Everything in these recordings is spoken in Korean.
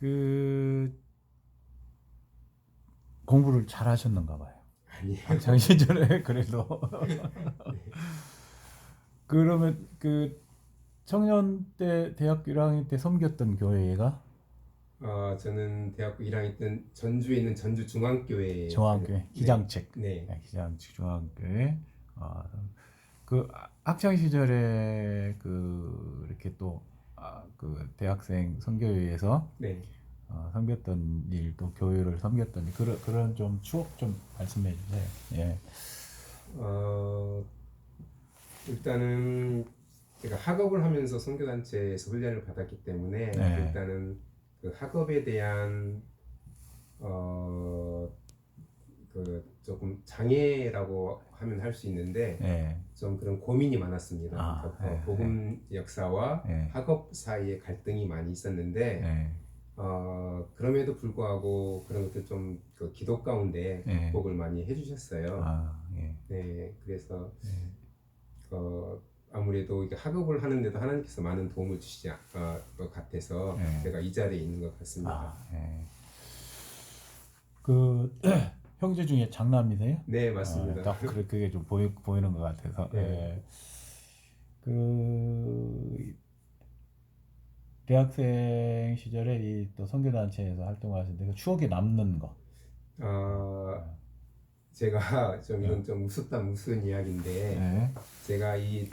그 공부를 잘 하셨는가 봐요. 아니에요. 학창 시절에 그래도 그러면 그 청년 때 대학교 1학년 때 섬겼던 교회가 어, 저는 대학교 1학년 때 전주에 있는 전주 중앙교회 중앙교회 네. 기장책 네. 네, 기장책 중앙교회 아, 그 학창 시절에 그 이렇게 또 아, 그 대학생 선교회에서 네. 어, 섬겼던 일 또 교회를 섬겼던 일 그런 그런 좀 추억 좀 말씀해 주세요. 예. 어, 일단은 제가 학업을 하면서 선교단체에서 훈련을 받았기 때문에 네. 일단은 그 학업에 대한 어, 그 조금 장애라고 하면 할 수 있는데 예. 좀 그런 고민이 많았습니다. 아, 그러니까 네, 복음 역사와 예. 학업 사이에 갈등이 많이 있었는데 예. 어, 그럼에도 불구하고 그런 것들 좀 그 기도 가운데 예. 극복을 많이 해주셨어요. 아, 예. 네, 그래서 예. 어, 아무래도 이게 학업을 하는데도 하나님께서 많은 도움을 주시지 않- 어, 것 같아서 네. 제가 이 자리에 있는 것 같습니다. 아, 예. 그 형제 중에 장남이세요? 네, 맞습니다. 아, 딱 그래 그게 좀 보이, 보이는 것 같아서. 네. 예. 그 대학생 시절에 이 또 선교 단체에서 활동하셨는데 그 추억에 남는 거. 어, 제가 좀 이건 좀 무섭다 무서운 이야기인데 네. 제가 이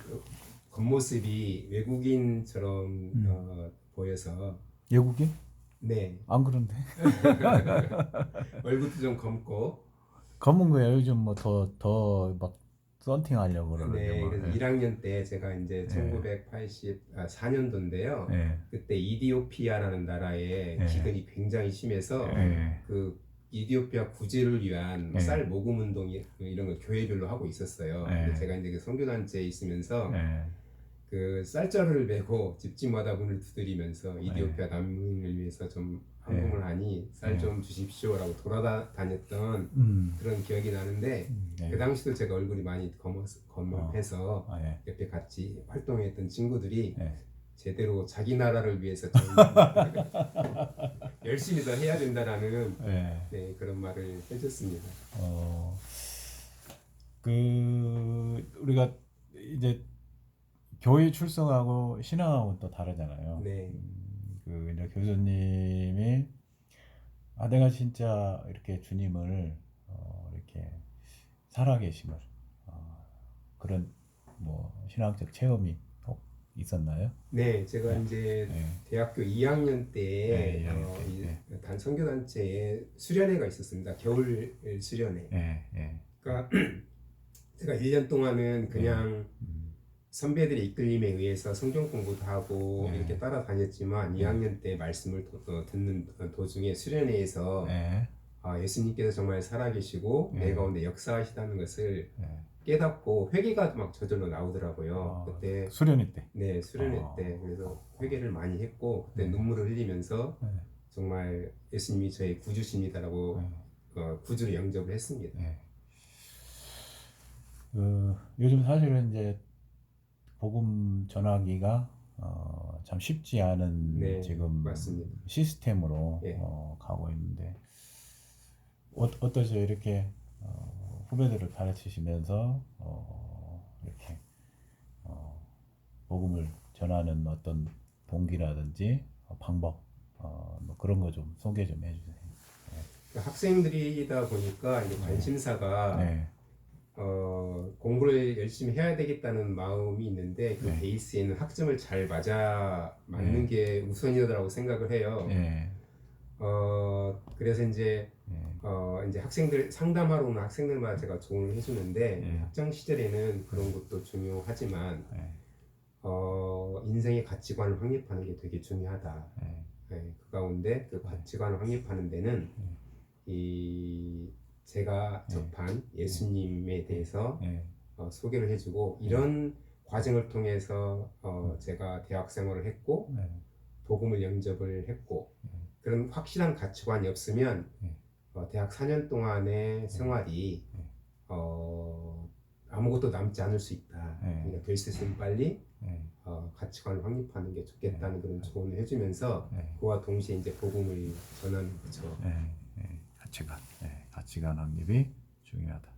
겉모습이 외국인처럼 음. 어, 보여서 외국인? 네 안 그런데. 얼굴도 좀 검고 검은 거야 요즘 뭐 더 더 막 썬팅 하려고 그러는데 네 뭐. 그래서 예. 1학년 때 제가 이제 네. 1984년도인데요 예. 그때 이디오피아라는 나라에 네. 기근이 굉장히 심해서 예. 그 이디오피아 구제를 위한 네. 쌀 모금 운동 이- 이런 걸 교회별로 하고 있었어요. 네. 근데 제가 이제 그 선교단체에 있으면서 예. 그 쌀자루를 메고 집집마다 문을 두드리면서 이디오피아 난민을 위해서 좀 헌금을 하니 쌀 네. 좀 주십시오라고 돌아다녔던 음. 그런 기억이 나는데 음, 예. 그 당시도 제가 얼굴이 많이 검었, 검은해서 아, 예. 옆에 같이 활동했던 친구들이 예. 제대로 자기 나라를 위해서 좀 열심히 더 해야 된다라는 예. 네, 그런 말을 해줬습니다. 어, 그 우리가 이제 교회 출석하고 신앙하고 또 다르잖아요. 네, 음, 그 이제 교수님이 아 내가 진짜 이렇게 주님을 어, 이렇게 살아계심을 어, 그런 뭐 신앙적 체험이 혹 있었나요? 네, 제가 네. 이제 예. 대학교 2학년 때 네, 2학년 어, 네. 단 선교단체에 수련회가 있었습니다. 겨울 수련회. 예, 예. 그러니까 제가 1년 동안은 그냥 음, 선배들의 이끌림에 의해서 성경 공부도 하고 네. 이렇게 따라다녔지만 네. 2학년 때 말씀을 도, 어, 듣는 도중에 수련회에서 예, 아, 예수님께서 정말 살아계시고 네. 내 가운데 역사하시다는 것을 예. 깨닫고 회개가 막 저절로 나오더라고요. 아, 그때 수련회 때. 네 수련회 아. 때 그래서 회개를 많이 했고 그때 네. 눈물을 흘리면서 네. 정말 예수님이 저의 구주십니다라고 예. 어, 구주를 영접을 했습니다. 예. 그 요즘 사실은 이제 복음 전하기가 어, 참 쉽지 않은 네, 지금 맞습니다. 시스템으로 예. 어, 가고 있는데 어, 어떠세요? 이렇게 어, 후배들을 가르치시면서 어, 이렇게 어, 복음을 전하는 어떤 동기라든지 어, 방법 어, 뭐 그런 거 좀 소개 좀 해주세요. 그러니까 학생들이다 보니까 이제 관심사가 네, 어, 공부를 열심히 해야 되겠다는 마음이 있는데 그 네. 베이스에는 학점을 잘 맞아 맞는 네. 게 우선이라고 생각을 해요. 예, 어, 그래서 이제 예, 어, 이제 학생들 상담하러 오는 학생들마다 제가 조언을 해주는데 네. 학창 시절에는 그런 것도 중요하지만 예, 어, 인생의 가치관을 확립하는 게 되게 중요하다. 예. 네, 그 가운데 그 가치관을 확립하는 데는 네. 이 제가 네. 접한 네. 예수님에 대해서 네. 어, 소개를 해주고 이런 과정을 통해서 어, 제가 대학 생활을 했고 복음을 영접을 했고 그런 확실한 가치관이 없으면 어, 대학 4년 동안의 생활이 어, 아무것도 남지 않을 수 있다. 그러니까 될 수 있으면 빨리 어, 가치관을 확립하는 게 좋겠다는 그런 조언을 해주면서 그와 동시에 이제 복음을 전하는 거죠. 가치관. 시간 확립이 중요하다.